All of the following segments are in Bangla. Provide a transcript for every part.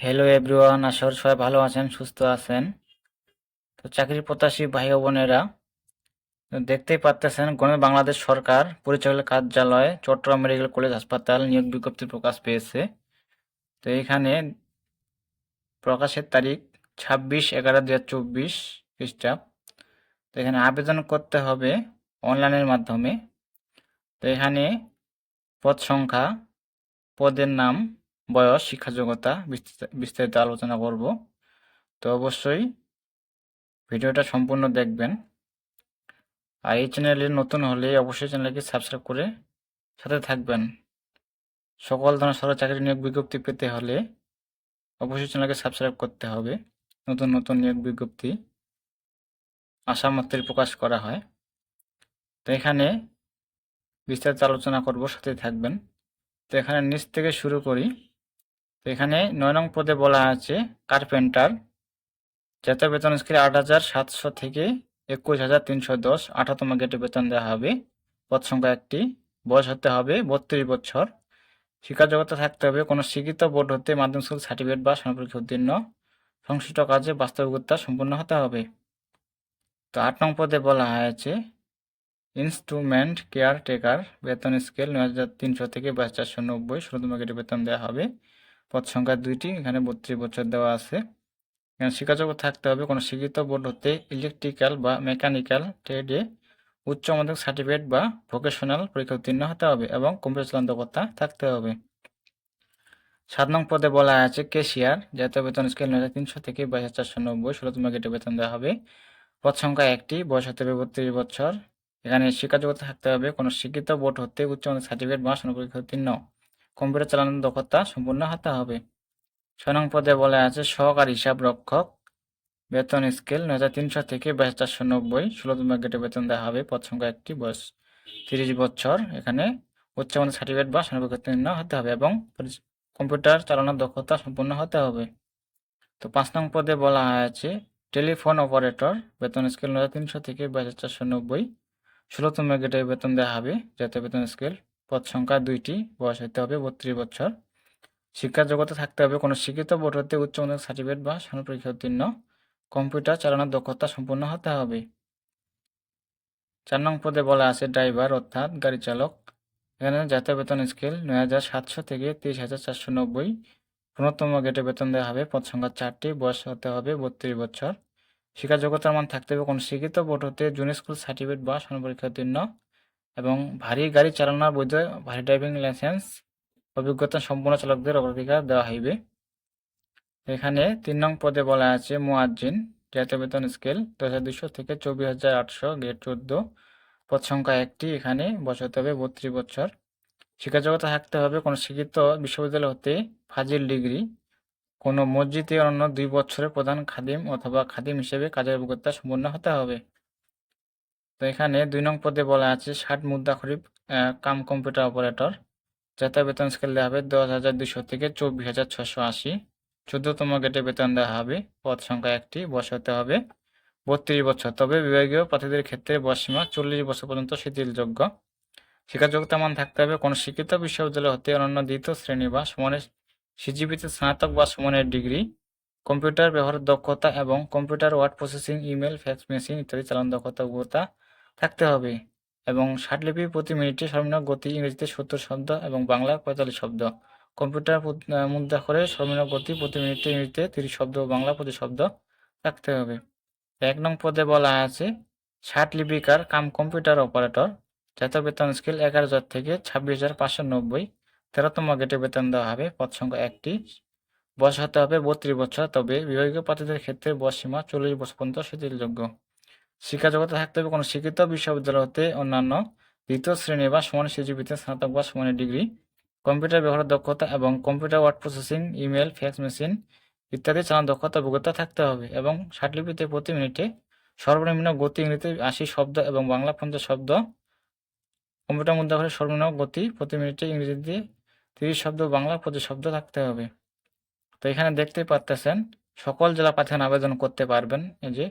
হ্যালো এভরিওয়ান আশা করি সবাই ভালো আছেন, সুস্থ আছেন। তো চাকরি প্রত্যাশী ভাই বোনেরা দেখতেই পাচ্তেছেন গণ বাংলাদেশ সরকার পরিচালক কার্যালয়, চট্টগ্রাম মেডিকেল কলেজ হাসপাতাল নিয়োগ বিজ্ঞপ্তি প্রকাশ পেয়েছে। তো এখানে প্রকাশের তারিখ ছাব্বিশ এগারো দু হাজার চব্বিশ খ্রিস্টাব্দ তো এখানে আবেদন করতে হবে অনলাইনের মাধ্যমে। তো এখানে পদ সংখ্যা, পদের নাম বয়স, শিক্ষাযোগ্যতা বিস্তারিত- বিস্তারিত আলোচনা করব। তো অবশ্যই ভিডিওটা সম্পূর্ণ দেখবেন। আর এই চ্যানেলে নতুন হলে অবশ্যই চ্যানেলকে সাবস্ক্রাইব করে সাথে থাকবেন। সকল ধরনের সরকারি চাকরি নিয়োগ বিজ্ঞপ্তি পেতে হলে অবশ্যই চ্যানেলকে সাবস্ক্রাইব করতে হবে। নতুন নতুন নিয়োগ বিজ্ঞপ্তি আশা মাত্রই প্রকাশ করা হয়। তো এখানে বিস্তারিত আলোচনা করব, সাথে থাকবেন। তো এখানে নিচ থেকে শুরু করি। তো এখানে নয় নং পদে বলা আছে কার্পেন্টার জাতীয় বেতন স্কেল আট হাজার সাতশো থেকে একুশ হাজার তিনশো দশ আঠাতম গেটে বেতন দেওয়া হবে। পদ সংখ্যা একটি, বয়স হতে হবে বত্রিশ বছর। শিক্ষা জগতে থাকতে হবে, কোনো শিক্ষিত বোর্ড হতে মাধ্যমিক স্কুল সার্টিফিকেট বা সমপরীক্ষা উত্তীর্ণ। সংশ্লিষ্ট কাজে বাস্তবিকতা সম্পূর্ণ হতে হবে। তো আট নং পদে বলা হয়েছে, ইনস্ট্রুমেন্ট কেয়ার টেকার বেতন স্কেল নয় হাজার তিনশো থেকে বাইশ চারশো নব্বই, ষোলোতম গেটে বেতন দেওয়া হবে। পদ সংখ্যা দুইটি, এখানে বত্রিশ বছর দেওয়া আছে। এখানে শিক্ষাযোগ্য থাকতে হবে, কোনো শিক্ষিত বোর্ড হতে ইলেকট্রিক্যাল বা মেকানিক্যাল ট্রেডে উচ্চ মাধ্যমিক সার্টিফিকেট বা ভোকেশনাল পরীক্ষা উত্তীর্ণ হতে হবে এবং কম্পিউটার চালান দক্ষতা থাকতে হবে। সাত নং পদে বলা আছে কেশিয়ার জাতীয় বেতন স্কেল নয় তিনশো থেকে বাইশ হাজার চারশো নব্বই ষোলোতম গেটে বেতন দেওয়া হবে। পদ সংখ্যা একটি, বয়স হতে হবে বত্রিশ বছর। এখানে শিক্ষাযোগ্যতা থাকতে হবে, কোনো শিক্ষিত বোর্ড হতে উচ্চ মাধ্যমিক সার্টিফিকেট বা পরীক্ষা উত্তীর্ণ। কম্পিউটার চালানোর দক্ষতা সম্পূর্ণ হতে হবে। ছয় নং পদে বলা আছে সহকারী হিসাব রক্ষক। বেতন স্কেল নয় হাজার তিনশো থেকে বাইশ চারশো নব্বই। ষোলোতম গেটে বেতন দেওয়া হবে, পদ সংখ্যা একটি, বয়স তিরিশ বছর। এখানে উচ্চ মাধ্যমিক সার্টিফিকেট বা সনদ উত্তীর্ণ হতে হবে এবং কম্পিউটার চালানোর দক্ষতা সম্পূর্ণ হতে হবে। তো পাঁচ নং পদে বলা হয়েছে টেলিফোন অপারেটর, বেতন স্কেল নয় হাজার তিনশো থেকে বাইশ হাজার চারশো নব্বই। ষোলোতম গেটে বেতন দেওয়া হবে জাতীয় বেতন স্কেল পদ সংখ্যা দুইটি, বয়স হতে হবে বত্রিশ বছর। শিক্ষা জগতে থাকতে হবে কোনো শিক্ষিত বোর্ড উচ্চ মাধ্যমিক সার্টিফিকেট বা সনদ পরীক্ষা উত্তীর্ণ। কম্পিউটার চালানোর দক্ষতা সম্পূর্ণ হতে হবে। চার নং পদে বলা আছে ড্রাইভার, অর্থাৎ গাড়ি চালক। এখানে জাতীয় বেতন স্কেল নয় হাজার সাতশো থেকে তেইশ হাজার চারশো নব্বই। পনেরোতম গেটে বেতন দেওয়া হবে পদ সংখ্যা চারটি, বয়স হতে হবে বত্রিশ বছর। শিক্ষা যোগ্যতার মান থাকতে হবে কোনো শিক্ষিত বোর্ড হতে জুনিয়র স্কুল সার্টিফিকেট বা সনদ পরীক্ষা উত্তীর্ণ। এবং ভারী গাড়ি চালানোর বৈধ ভারী ড্রাইভিং লাইসেন্স অভিজ্ঞতা সম্পন্ন চালকদের অগ্রাধিকার দেওয়া হইবে। এখানে তিন নং পদে বলা আছে, মুয়াজ্জিন, জাতীয় বেতন স্কেল দশ হাজার দুশো থেকে চব্বিশ হাজার আটশো, গ্রেড চোদ্দ। পদ সংখ্যা একটি, এখানে বসাতে হবে বত্রিশ বছর। শিক্ষা জগতে থাকতে হবে কোনো শিক্ষিত বিশ্ববিদ্যালয় হতে ফাজিল ডিগ্রি। কোনো মসজিদে অন্য দুই বছরের প্রধান খাদিম অথবা খাদিম হিসেবে কাজের অভিজ্ঞতা সম্পন্ন হতে হবে। তো এখানে দুই নং পদে বলা আছে ষাট মুদ্রা খরিফ কাম কম্পিউটার অপারেটর। জাতীয় বেতন স্কেল দেওয়া হবে দশ হাজার দুশো থেকে চব্বিশ হাজার ছশো আশি। চোদ্দতম গেটে বেতন দেওয়া হবে, পদ সংখ্যা একটি বয়স হতে হবে বত্রিশ বছর। তবে বিভাগীয় প্রার্থীদের ক্ষেত্রে বয়সীমা চল্লিশ বছর পর্যন্ত শিথিলযোগ্য। শিক্ষাযোগ্যতা মান থাকতে হবে কোনো শিক্ষিত বিশ্ববিদ্যালয় হতে অনন্য দ্বিতীয় শ্রেণি বা সমানের সিজিপিতে স্নাতক বা সমানের ডিগ্রি, কম্পিউটার ব্যবহারের দক্ষতা এবং computer word processing, email fax machine ইত্যাদি চালান দক্ষতা থাকতে হবে। এবং ষাটলিপি প্রতি মিনিটে সর্বনিম্ন গতি ইংরেজিতে সত্তর শব্দ এবং বাংলা পঁয়তাল্লিশ শব্দ। কম্পিউটার মুদ্রা করে সর্বনিম্ন গতি প্রতি মিনিটে ইংরেজিতে তিরিশ শব্দ ও বাংলা প্রতি শব্দ রাখতে হবে। এক নং পদে বলা আছে, ষাট লিপিকার কাম কম্পিউটার অপারেটর, জাতীয় বেতন স্কেল এগারো হাজার থেকে ছাব্বিশ হাজার পাঁচশো নব্বই। তেরোতম গেটে বেতন দেওয়া হবে পদ সংখ্যা একটি। বয়স হতে হবে বত্রিশ বছর, তবে বিভাগীয় প্রার্থীদের ক্ষেত্রে বয়স সীমা চল্লিশ বছর পর্যন্ত শিথিলযোগ্য শিক্ষা জগতে থাকতে হবে। কোনো শিক্ষিত বিশ্ববিদ্যালয় হতে অন্যান্য দ্বিতীয় শ্রেণি বা সমান সিজিপিতে স্নাতক বা সমানের ডিগ্রি, কম্পিউটার ব্যবহারের দক্ষতা এবং computer word processing, email fax machine ইত্যাদি চালানোর দক্ষতা, অভিজ্ঞতা থাকতে হবে এবং ষাটলিপিতে প্রতি মিনিটে সর্বনিম্ন গতি ইংরেজিতে আশি শব্দ এবং বাংলা পঞ্চাশ শব্দ, কম্পিউটার মুদ্রা করে সর্বনিম্ন গতি প্রতি মিনিটে ইংরেজিতে তিরিশ শব্দ, বাংলা পঁচিশ শব্দ থাকতে হবে। তো এখানে দেখতেই পারতেছেন, সকল জেলা প্রার্থীগণ আবেদন করতে পারবেন। এই যে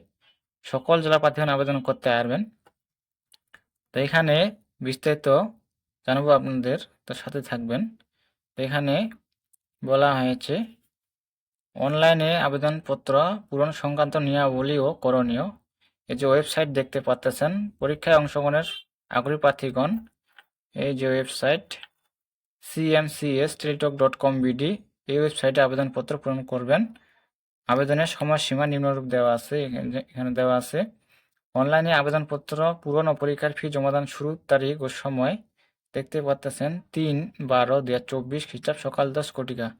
সকল জেলা প্রার্থীগণ আবেদন করতে পারবেন। তো এখানে বিস্তারিত জানাব আপনাদের তো সাথে থাকবেন। তো এখানে বলা হয়েছে, অনলাইনে আবেদনপত্র পূরণ সংক্রান্ত নিয়মাবলী ও করণীয়। এই যে ওয়েবসাইট দেখতে পাচ্তেছেন পরীক্ষায় অংশগ্রহণের আগ্রহী প্রার্থীগণ, এই যে website CMCS Teletalk dot com BD এই ওয়েবসাইটে আবেদনপত্র পূরণ করবেন। আবেদনের সময়সীমা নিম্নরূপ দেওয়া আছে, এখানে- দেওয়া আছে, অনলাইনে আবেদনপত্র পূরণ ও পরীক্ষার ফি জমাদান শুরুর তারিখ ও সময় দেখতে পাচ্তেছেন তিন বারো দু হাজার চব্বিশ খ্রিস্টাব্দ সকাল দশ কোটিকা।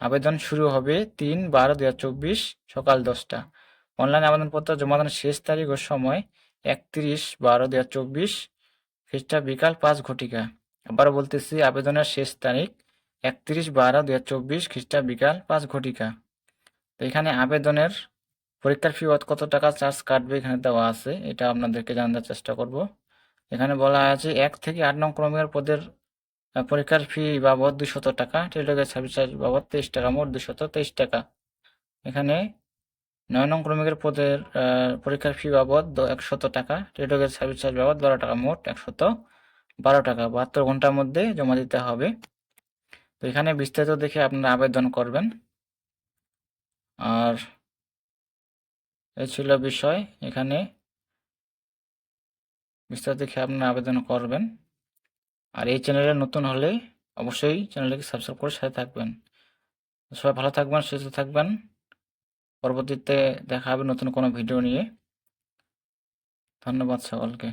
আবেদন শুরু হবে তিন বারো হাজার চব্বিশ সকাল দশটা। অনলাইন আবেদনপত্র জমাদানের শেষ তারিখ ও সময় একত্রিশ বারো হাজার চব্বিশ খ্রিস্টাব্দ বিকাল পাঁচ ঘটিকা। আবার বলতেছি, আবেদনের শেষ তারিখ একত্রিশ বারো দু হাজার চব্বিশ খ্রিস্টাব্দ বিকাল পাঁচ ঘটিকা। এখানে আবেদনের পরীক্ষার ফি কত টাকা চার্জ কাটবে এখানে দেওয়া আছে, এটা আপনাদেরকে জানার চেষ্টা করব। এখানে বলা আছে এক থেকে আট নং ক্রমিকের পদের পরীক্ষার ফি বাবদ দুশত টাকা টেলিটকের সার্ভিস চার্জ বাবদ তেইশ টাকা, মোট দুশত তেইশ টাকা। এখানে নয় নং ক্রমিকের পদের পরীক্ষার ফি বাবদ একশত টাকা টেলিটকের সার্ভিস চার্জ বাবদ বারো টাকা, মোট একশত বারো টাকা, বাহাত্তর ঘণ্টার মধ্যে জমা দিতে হবে। তো এখানে বিস্তারিত দেখে আপনারা আবেদন করবেন। আর এ ছিল বিষয়। এখানে বিস্তারিত দেখে আপনারা আবেদন করবেন। আর এই চ্যানেলে নতুন হলে অবশ্যই চ্যানেলটিকে সাবস্ক্রাইব করে সাথে থাকবেন। সবাই ভালো থাকবেন, সুস্থ থাকবেন। পরবর্তীতে দেখা হবে নতুন কোনো ভিডিও নিয়ে। ধন্যবাদ সকলকে।